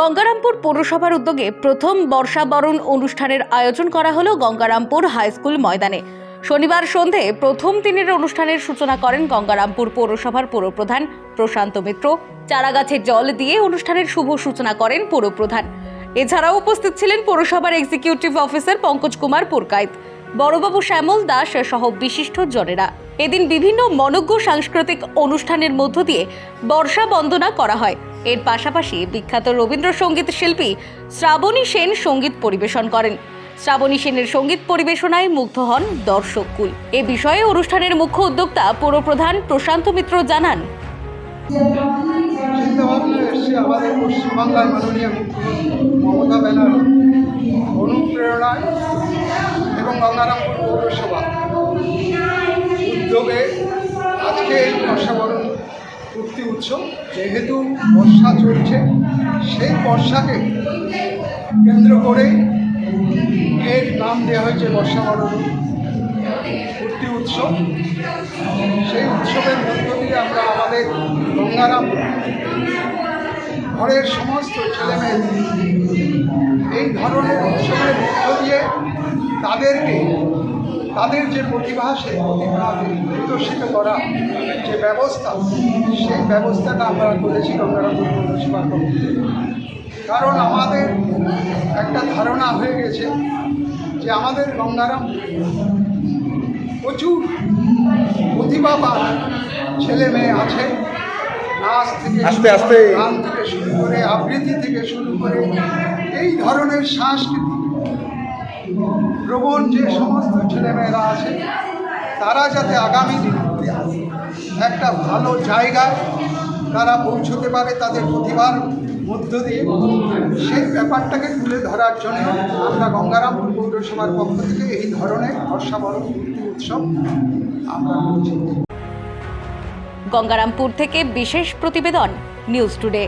গঙ্গারামপুর পৌরসভার উদ্যোগে প্রথম বর্ষাবরণ অনুষ্ঠানের আয়োজন করা হলো গঙ্গারামপুর হাইস্কুল ময়দানে। শনিবার সন্ধে প্রথম দিনের অনুষ্ঠানের সূচনা করেন গঙ্গারামপুর পৌরসভার পৌরপ্রধান প্রশান্ত মিত্র। চারাগাছে জল দিয়ে অনুষ্ঠানের শুভ সূচনা করেন পৌরপ্রধান। এছাড়াও উপস্থিত ছিলেন পৌরসভার এক্সিকিউটিভ অফিসার পঙ্কজ কুমার পুরকাইত বড়বাবু শ্যামল দাস সহ বিশিষ্ট জনেরা। এদিন বিভিন্ন মনজ্ঞ সাংস্কৃতিক অনুষ্ঠানের মধ্য দিয়ে বর্ষা বন্দনা করা হয়। এর পাশাপাশি বিখ্যাত রবীন্দ্রসঙ্গীত শিল্পী শ্রাবণী সেন সংগীত পরিবেশন করেন। শ্রাবণী সেনের সংগীত পরিবেশনায় মুগ্ধ হন দর্শককুল এ বিষয়ে অনুষ্ঠানের মুখ্য উদ্যোক্তা পৌরপ্রধান প্রশান্ত মিত্র জানান। আমাদের পশ্চিমবাংলার মাননীয় মুখ্যমন্ত্রী মমতা ব্যানার্জি। পৌরসভা। উদ্যোগে আজকে এই বর্ষাবরণ পূর্তি উৎসব, যেহেতু বর্ষা চলছে, সেই বর্ষাকে কেন্দ্র করেই এর নাম দেওয়া হয়েছে বর্ষাবরণ পূর্তি উৎসব। সেই উৎসবের মধ্য দিয়ে আমরা আমাদের গঙ্গারাম ঘরের সমস্ত ছেলেমেয়ে এই ধরনের উৎসবের মধ্য দিয়ে তাদেরকে তাদের যে প্রতিভা সেই প্রতিভাকে বিকশিত করা যে ব্যবস্থা সেই ব্যবস্থাটা আমরা করেছি পক্ষ থেকে কারণ আমাদের একটা ধারণা হয়ে গেছে যে আমাদের গঙ্গারাম প্রচুর প্রতিভাবান ছেলে মেয়ে আছে নাচ থেকে আস্তে আস্তে। গান থেকে শুরু করে আবৃত্তি থেকে শুরু করে এই ধরনের সাংস্কৃতিক প্রবণ যে সমস্ত ছেলেমেয়েরা আছে, তারা যাতে আগামী দিনে একটা ভালো জায়গায় তারা পৌঁছতে পারে তাদের প্রতিভার মধ্য দিয়ে, সেই ব্যাপারটাকে তুলে ধরার জন্য আমরা গঙ্গারামপুর পৌরসভার পক্ষ থেকে এই ধরনের বর্ষাবরণ মূর্তি উৎসব আমরা গঙ্গারামপুর থেকে বিশেষ প্রতিবেদন, নিউজ টুডে।